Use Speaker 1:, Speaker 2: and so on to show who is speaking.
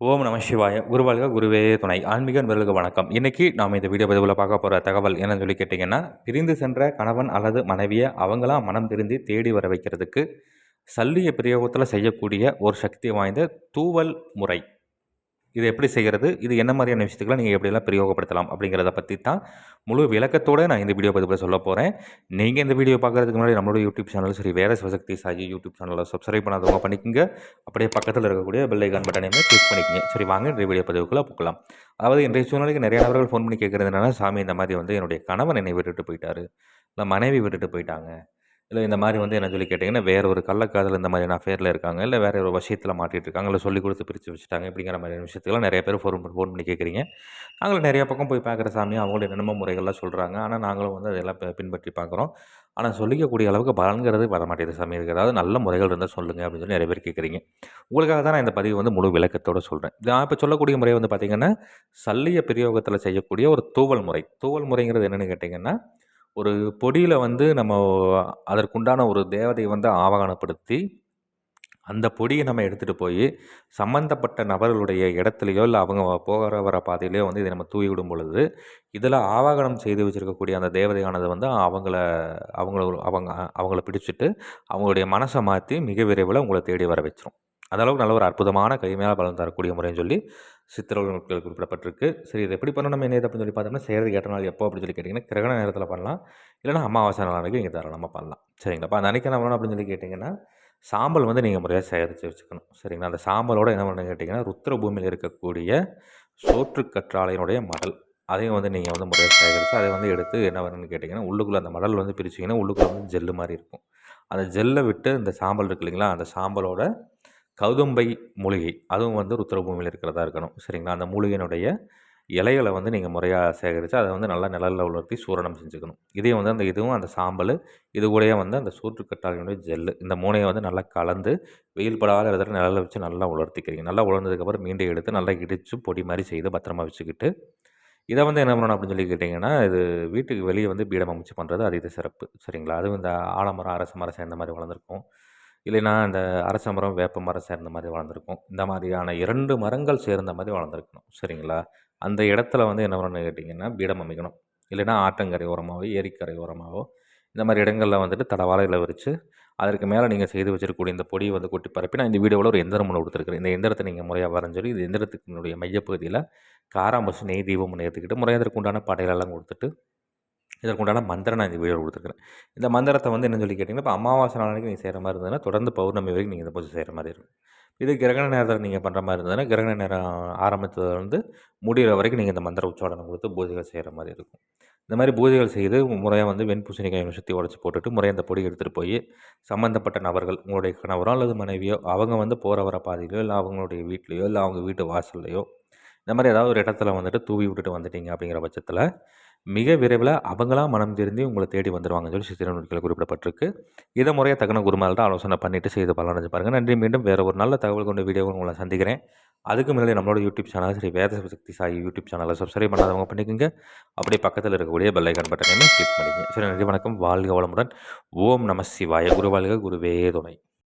Speaker 1: ஓம் நம சிவாய. குருவாழ்க குருவே துணை. ஆன்மீக நண்பர்களுக்கு வணக்கம். இன்னைக்கு நாம் இந்த வீடியோ பதிவில் பார்க்க போகிற தகவல் என்னன்னு சொல்லி கேட்டிங்கன்னா பிரிந்து சென்ற கணவன் அல்லது மனைவியை அவங்களாம் மனம் திருந்தி தேடி வர வைக்கிறதுக்கு சல்லிய பிரயோகத்தில் செய்யக்கூடிய ஒரு சக்தி வாய்ந்த தூவல் முறை. இது எப்படி செய்கிறது இது என்ன மாதிரியான விஷயத்துக்குலாம் நீங்கள் எப்படியெல்லாம் பிரயோகப்படுத்தலாம் அப்படிங்கிறத பற்றி தான் முழு விளக்கத்தோடு நான் இந்த வீடியோ பதிவில் சொல்ல போகிறேன் நீங்கள் இந்த வீடியோ பார்க்குறதுக்கு முன்னாடி நம்மளோட யூடியூப் சேனலும் சரி வேறு சிவசக்தி சாகி யூடியூப் சேனலில் சப்ஸ்கிரைப் பண்ணாதவங்க பண்ணிக்கோங்க. அப்படியே பக்கத்தில் இருக்கக்கூடிய பெல் ஐக்கான் பட்டனையுமே கிளிக் பண்ணிக்கோங்க. சரி வாங்க இந்த வீடியோ பதிவுக்குள்ளே போகலாம். அதாவது இன்றைய சூழ்நிலைக்கு நிறைய நபர்கள் ஃபோன் பண்ணி கேட்குறதுனால சாமி இந்த மாதிரி வந்து என்னுடைய கணவன் என்னை விட்டுட்டு போயிட்டாரு. இல்லை மனைவி விட்டுட்டு போயிட்டாங்க. இல்லை இந்த மாதிரி வந்து என்ன சொல்லி கேட்டிங்கன்னா வேறு ஒரு கள்ளக்காதல் இந்த மாதிரியான அஃபேரில் இருக்காங்க. இல்லை வேற ஒரு விஷயத்தில் மாட்டிகிட்டு இருக்காங்க. இல்லை சொல்லி கொடுத்து பிரித்து வச்சுட்டாங்க இப்படிங்கிற மாதிரியான விஷயத்துக்குலாம் நிறைய பேர் ஃபோன் ஃபோன் பண்ணி கேட்குறீங்க. நாங்களும் நிறைய பக்கம் போய் பார்க்குற சாமி அவங்களுடைய என்னென்ன முறைகள்லாம் சொல்கிறாங்க ஆனால் நாங்களும் வந்து அதெல்லாம் பின்பற்றி பார்க்குறோம். ஆனால் சொல்லிக்கக்கூடிய அளவுக்கு பலன்கிறது வர மாட்டேங்குது சாமி. இருக்குது அதாவது நல்ல முறைகள் இருந்தால் சொல்லுங்கள் அப்படின்னு சொல்லி நிறைய பேர் கேட்குறீங்க. உங்களுக்காக தான் நான் இந்த பதிவு வந்து முழு விளக்கத்தோடு சொல்கிறேன் நான் இப்போ சொல்லக்கூடிய முறை வந்து பார்த்திங்கன்னா சல்லிய பிரயோகத்தில் செய்யக்கூடிய ஒரு தூவல் முறை. தூவல் முறைங்கிறது என்னென்னு கேட்டிங்கன்னா ஒரு பொடியில் வந்து நம்ம அதற்குண்டான ஒரு தேவதையை வந்து ஆவாகனப்படுத்தி அந்த பொடியை நம்ம எடுத்துகிட்டு போய் சம்மந்தப்பட்ட நபர்களுடைய இடத்துலையோ இல்லை அவங்க போகிற வர பாதையிலையோ வந்து இதை நம்ம தூவி விடும் பொழுது இதில் ஆவாகனம் செய்து வச்சுருக்கக்கூடிய அந்த தேவதையானது வந்து அவங்கள அவங்கள அவங்க அவங்கள பிடிச்சிட்டு அவங்களுடைய மனசை மாற்றி மிக விரைவில் உங்களை தேடி வர வச்சிரும். அந்த நல்ல ஒரு அற்புதமான கைமையால் பலன் தரக்கூடிய முறைன்னு சொல்லி சித்திரவர்கள் குறிப்பிடப்பட்டிருக்கு. சரி இது எப்படி பண்ணணும்? என்ன இது அப்படின்னு சொல்லி பார்த்தோம்னா செய்கிறது ஏற்ற நாள் எப்போ அப்படின்னு சொல்லி கேட்டிங்கன்னா கிரகண நேரத்தில் பண்ணலாம். இல்லைன்னா அமாவாசை நாளைக்கு நீங்கள் தாராளமாக பண்ணலாம். சரிங்களா? அப்போ அந்த அன்றைக்கி என்ன பண்ணணும் அப்படின்னு சொல்லி கேட்டிங்கன்னா சாம்பல் வந்து நீங்கள் முறையாக சேகரித்து வச்சுக்கணும். சரிங்களா? அந்த சாம்பலோட என்ன பண்ணணும் கேட்டிங்கன்னா ருத்ர பூமியில் இருக்கக்கூடிய சோற்று கற்றாழையினுடைய மடல் அதையும் வந்து நீங்கள் வந்து முறையாக சேகரித்து அதை வந்து எடுத்து என்ன பண்ணணும்னு கேட்டிங்கன்னா உள்ளுக்குள்ளே அந்த மடல் வந்து பிரிச்சிங்கன்னா உள்ளுக்குள்ளே வந்து ஜெல்லு மாதிரி இருக்கும். அந்த ஜெல்லை விட்டு இந்த சாம்பல் இருக்கு இல்லைங்களா? அந்த சாம்பலோட கௌதம்பை மூலிகை அதுவும் வந்து ருத்ரபூமியில் இருக்கிறதா இருக்கணும். சரிங்களா? அந்த மூலிகையினுடைய இலைகளை வந்து நீங்கள் முறையாக சேகரித்து அதை வந்து நல்லா நிழலில் உலர்த்தி சூரணம் செஞ்சுக்கணும். இதையும் வந்து அந்த இதுவும் அந்த சாம்பல் இது கூடயே வந்து அந்த சூற்றுக்கட்டாளியினுடைய ஜெல்லு இந்த மூணையை வந்து நல்லா கலந்து வெயில் படாத இடத்துல நிழலில் வச்சு நல்லா உலர்த்திக்கிறீங்க. நல்லா உலர்ந்ததுக்கப்புறம் மீண்டும் எடுத்து நல்லா இடித்து பொடி மாதிரி செய்து பத்திரமா வச்சுக்கிட்டு இதை வந்து என்ன பண்ணணும் அப்படின்னு சொல்லி கேட்டிங்கன்னா இது வீட்டுக்கு வெளியே வந்து பீடம் அமைச்சு பண்ணுறது அது இது சிறப்பு. சரிங்களா? அதுவும் இந்த ஆலமரம் அரச மரம் சேர்ந்த மாதிரி வளர்ந்துருக்கும். இல்லைன்னா இந்த அரச மரம் வேப்ப மரம் சேர்ந்த மாதிரி வளர்ந்துருக்கும். இந்த மாதிரியான இரண்டு மரங்கள் சேர்ந்த மாதிரி வளர்ந்துருக்கணும். சரிங்களா? அந்த இடத்துல வந்து என்ன பண்ணணும்னு கேட்டிங்கன்னா பீடம் அமைக்கணும். இல்லைன்னா ஆற்றங்கரை ஓரமாகவோ ஏரிக்கரை ஓரமாகவோ இந்த மாதிரி இடங்களில் வந்துட்டு தடவாலையில் விரித்து அதற்கு மேலே நீங்கள் செய்து வச்சிருக்கக்கூடிய இந்த பொடியை வந்து கொட்டி பரப்பி நான் இந்த வீடியோவில் ஒரு எந்திரம் ஒன்று கொடுத்துருக்கேன் இந்த எந்திரத்தை நீங்கள் முறையாக வரைஞ்சு சொல்லி இந்த எந்திரத்துக்குனுடைய மையப்பகுதியில் காராம்பசு நெய் தீபம் ஒன்று ஏற்றுக்கிட்டு முறையாக அதற்கு உண்டான கொடுத்துட்டு இதற்குண்டான மந்திரம் நான் இந்த வீடியோ கொடுத்துருக்கேன் இந்த மந்திரத்தை வந்து என்ன சொல்லி கேட்டிங்கன்னா இப்போ அமாவாசை நாளைக்கு நீங்கள் செய்கிற மாதிரி இருந்ததுன்னா தொடர்ந்து பௌர்ணமி வரைக்கும் நீங்கள் இந்த பூஜை செய்கிற மாதிரி இருக்கும். இது கிரகண நேரத்தில் நீங்கள் பண்ணுற மாதிரி இருந்ததுன்னா கிரகண நேரம் ஆரம்பித்ததுலேருந்து முடிகிற வரைக்கும் நீங்கள் இந்த மந்திர உச்சாடனம் கொடுத்து பூஜைகள் செய்கிற மாதிரி இருக்கும். இந்த மாதிரி பூஜைகள் செய்து முறையாக வந்து வெண்பூசணிக்காய் சுற்றி உடச்சி போட்டுட்டு முறையாக அந்த பொடி எடுத்துகிட்டு போய் சம்மந்தப்பட்ட நபர்கள் உங்களுடைய கணவரோ அல்லது மனைவியோ அவங்க வந்து போகிற வர பாதையிலையோ இல்லை அவங்களுடைய வீட்லேயோ இல்லை அவங்க வீட்டு வாசல்லையோ இந்த மாதிரி ஏதாவது ஒரு இடத்துல வந்துட்டு தூவி விட்டுட்டு வந்துட்டீங்க அப்படிங்கிற பட்சத்தில் மிக விரைவில் அவங்களாம் மனம் திருந்தி உங்களை தேடி வந்துடுவாங்கன்னு சொல்லி சித்திரநூல்களில் குறிப்பிடப்பட்டிருக்கு. இதை முறையாக தக்கன தான் ஆலோசனை பண்ணிவிட்டு செய்து பலனடைஞ்சு பாருங்கள் நன்றி. மீண்டும் வேறு ஒரு நல்ல தகவல் கொண்ட வீடியோ உங்களை சந்திக்கிறேன். அதுக்கு முன்னாடி நம்மளோட யூடியூப் சேனல் சரி வேத சக்தி சாய் யூடியூப் சேனலை சப்ஸ்கிரைப் பண்ணாதவங்க பண்ணிக்கோங்க. அப்படியே பக்கத்தில் இருக்கக்கூடிய பெல் ஐக்கான் பட்டனையுமே கிளிக் பண்ணிக்கங்க. சரி நன்றி வணக்கம். வாழ்க வளமுடன். ஓம் நம சிவாய. குருவாழ்க குருவே துணை.